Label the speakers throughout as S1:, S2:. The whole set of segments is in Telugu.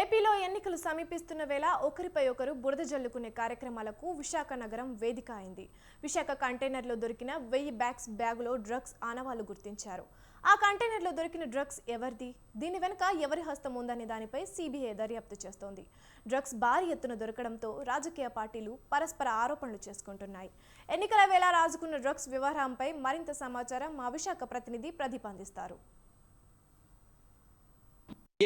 S1: ఏపీలో ఎన్నికలు సమీపిస్తున్న వేళ ఒకరిపై ఒకరు బురద జల్లుకునే కార్యక్రమాలకు విశాఖ నగరం వేదిక అయింది. విశాఖ కంటైనర్లో దొరికిన వెయ్యి బ్యాగ్స్ బ్యాగులో డ్రగ్స్ ఆనవాళ్ళు గుర్తించారు. ఆ కంటైనర్లో దొరికిన డ్రగ్స్ ఎవరిది? దీని వెనుక ఎవరి హస్తం ఉందనే దానిపై సిబిఐ దర్యాప్తు చేస్తోంది. డ్రగ్స్ భారీ ఎత్తున దొరకడంతో రాజకీయ పార్టీలు పరస్పర ఆరోపణలు చేసుకుంటున్నాయి. ఎన్నికల వేళ రాజుకున్న డ్రగ్స్ వ్యవహారంపై మరింత సమాచారం మా విశాఖ ప్రతినిధి ప్రతిపాదిస్తారు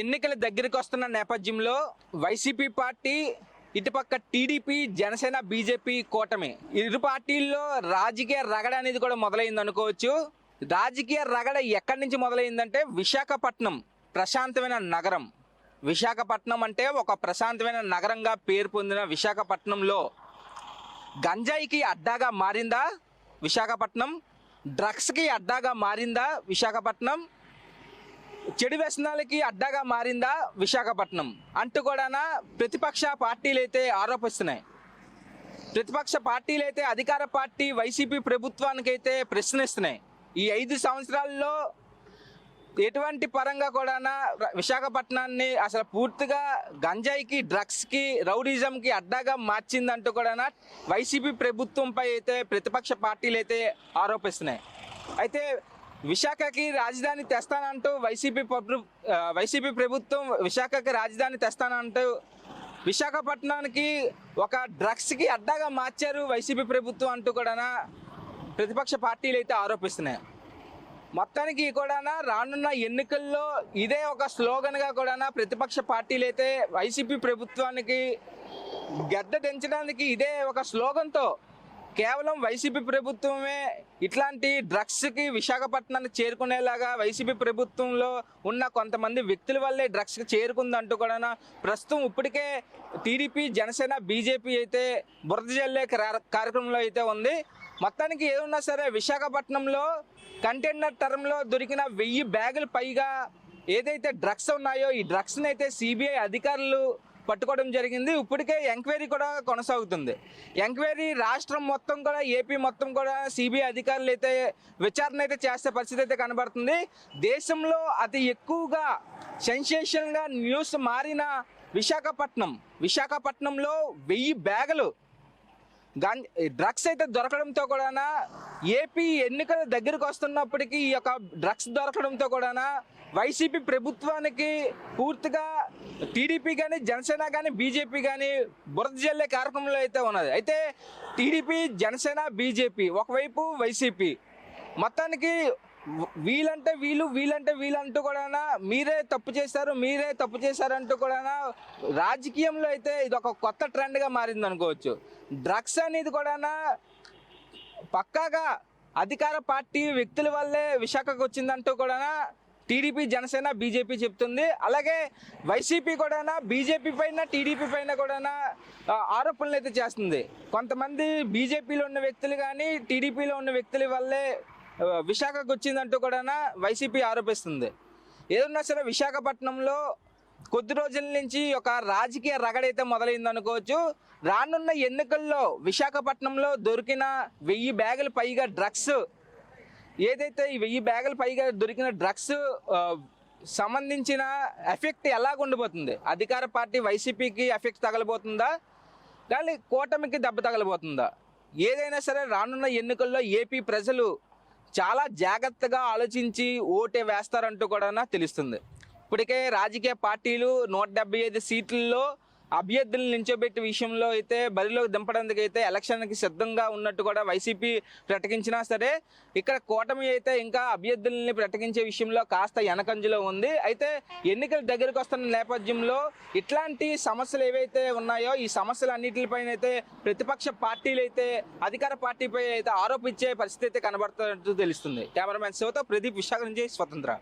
S2: ఎన్నికలు దగ్గరికి వస్తున్న నేపథ్యంలో వైసీపీ పార్టీ ఇటుపక్క టీడీపీ జనసేన బీజేపీ కూటమి. ఇరు పార్టీల్లో రాజకీయ రగడ అనేది కూడా మొదలైంది అనుకోవచ్చు. రాజకీయ రగడ ఎక్కడి నుంచి మొదలైందంటే విశాఖపట్నం ప్రశాంతమైన నగరం. విశాఖపట్నం అంటే ఒక ప్రశాంతమైన నగరంగా పేరు పొందిన విశాఖపట్నంలో. గంజాయికి అడ్డాగా మారిందా విశాఖపట్నం? డ్రగ్స్కి అడ్డాగా మారిందా విశాఖపట్నం? చెడు వ్యసనాలకి అడ్డాగా మారిందా విశాఖపట్నం? అంటూ కూడా ప్రతిపక్ష పార్టీలు అయితే ఆరోపిస్తున్నాయి. ప్రతిపక్ష పార్టీలు అయితే అధికార పార్టీ వైసీపీ ప్రభుత్వానికైతే ప్రశ్నిస్తున్నాయి. ఈ ఐదు సంవత్సరాల్లో ఎటువంటి పరంగా కూడా విశాఖపట్నాన్ని అసలు పూర్తిగా గంజాయికి డ్రగ్స్కి రౌడిజంకి అడ్డాగా మార్చిందంటూ కూడా వైసీపీ ప్రభుత్వంపై అయితే ప్రతిపక్ష పార్టీలు అయితే ఆరోపిస్తున్నాయి. అయితే విశాఖకి రాజధాని తెస్తానంటూ వైసీపీ పబ్లు వైసీపీ ప్రభుత్వం విశాఖకి రాజధాని తెస్తానంటూ విశాఖపట్నానికి ఒక డ్రగ్స్కి అడ్డాగా మార్చారు వైసీపీ ప్రభుత్వం అంటూ కూడా ప్రతిపక్ష పార్టీలు అయితే ఆరోపిస్తున్నాయి. మొత్తానికి కూడా రానున్న ఎన్నికల్లో ఇదే ఒక స్లోగన్గా కూడా ప్రతిపక్ష పార్టీలు అయితే వైసీపీ ప్రభుత్వానికి గద్దె దించడానికి ఇదే ఒక స్లోగన్తో కేవలం వైసీపీ ప్రభుత్వమే ఇట్లాంటి డ్రగ్స్కి విశాఖపట్నానికి చేరుకునేలాగా వైసీపీ ప్రభుత్వంలో ఉన్న కొంతమంది వ్యక్తుల వల్లే డ్రగ్స్కి చేరుకుందంటూ కూడా ప్రస్తుతం ఇప్పటికే టీడీపీ జనసేన బీజేపీ అయితే బురద జల్లే కార్య- కార్యక్రమంలో అయితే ఉంది. మొత్తానికి ఏదున్నా సరే విశాఖపట్నంలో కంటైనర్ టర్మ్లో దొరికిన వెయ్యి బ్యాగులు పైగా ఏదైతే డ్రగ్స్ ఉన్నాయో ఈ డ్రగ్స్ని అయితే సిబిఐ అధికారులు పట్టుకోవడం జరిగింది. ఇప్పటికే ఎంక్వైరీ కూడా కొనసాగుతుంది. ఎంక్వైరీ రాష్ట్రం మొత్తం కూడా ఏపీ మొత్తం కూడా సిబిఐ అధికారులు అయితే విచారణ అయితే చేసే పరిస్థితి అయితే కనబడుతుంది. దేశంలో అతి ఎక్కువగా సెన్సేషన్గా న్యూస్ మారిన విశాఖపట్నం విశాఖపట్నంలో వెయ్యి బ్యాగులు డ్రగ్స్ అయితే దొరకడంతో కూడా ఏపీ ఎన్నికల దగ్గరకు వస్తున్నప్పటికీ ఈ యొక్క డ్రగ్స్ దొరకడంతో కూడా వైసీపీ ప్రభుత్వానికి పూర్తిగా టీడీపీ కానీ జనసేన కానీ బీజేపీ కానీ బురద జల్లే కార్యక్రమంలో అయితే ఉన్నది. అయితే టీడీపీ జనసేన బీజేపీ ఒకవైపు వైసీపీ మొత్తానికి వీళ్ళంటే వీళ్ళు వీళ్ళంటే వీళ్ళంటూ కూడా మీరే తప్పు చేశారు మీరే తప్పు చేశారంటూ కూడా రాజకీయంలో అయితే ఇది ఒక కొత్త ట్రెండ్గా మారింది అనుకోవచ్చు డ్రగ్స్ అనేది కూడా పక్కాగా అధికార పార్టీ వ్యక్తుల వల్లే విశాఖకు వచ్చిందంటూ కూడా టీడీపీ జనసేన బీజేపీ చెప్తుంది. అలాగే వైసీపీ కూడా బీజేపీ పైన టీడీపీ పైన కూడా ఆరోపణలు అయితే చేస్తుంది. కొంతమంది బీజేపీలో ఉన్న వ్యక్తులు కానీ టీడీపీలో ఉన్న వ్యక్తుల వల్లే విశాఖకు వచ్చిందంటూ కూడా వైసీపీ ఆరోపిస్తుంది. ఏదన్నా సరే విశాఖపట్నంలో కొద్ది రోజుల నుంచి ఒక రాజకీయ రగడైతే మొదలైంది అనుకోవచ్చు. రానున్న ఎన్నికల్లో విశాఖపట్నంలో దొరికిన వెయ్యి బ్యాగులు పైగా డ్రగ్స్ ఏదైతే ఈ వెయ్యి బ్యాగుల పైగా దొరికిన డ్రగ్స్ సంబంధించిన ఎఫెక్ట్ ఎలాగ ఉండిపోతుంది? అధికార పార్టీ వైసీపీకి ఎఫెక్ట్ తగలబోతుందా? కానీ కూటమికి దెబ్బ తగలబోతుందా? ఏదైనా సరే రానున్న ఎన్నికల్లో ఏపీ ప్రజలు చాలా జాగ్రత్తగా ఆలోచించి ఓటే వేస్తారంటూ కూడా తెలుస్తుంది. ఇప్పటికే రాజకీయ పార్టీలు నూట డెబ్బై ఐదు సీట్లలో అభ్యర్థులను నిల్చోబెట్టే విషయంలో అయితే బరిలో దింపడానికి అయితే ఎలక్షన్కి సిద్ధంగా ఉన్నట్టు కూడా వైసీపీ ప్రకటించినా సరే ఇక్కడ కూటమి అయితే ఇంకా అభ్యర్థుల్ని ప్రకటించే విషయంలో కాస్త వెనకంజలో ఉంది. అయితే ఎన్నికలు దగ్గరకు వస్తున్న నేపథ్యంలో ఇట్లాంటి సమస్యలు ఏవైతే ఉన్నాయో ఈ సమస్యలు అన్నిటిపైన అయితే ప్రతిపక్ష పార్టీలు అయితే అధికార పార్టీపై అయితే ఆరోపించే పరిస్థితి అయితే కనబడుతున్నట్టు తెలుస్తుంది. కెమెరామెన్ శివతో ప్రదీప్ విశాఖ నుంచి స్వతంత్ర.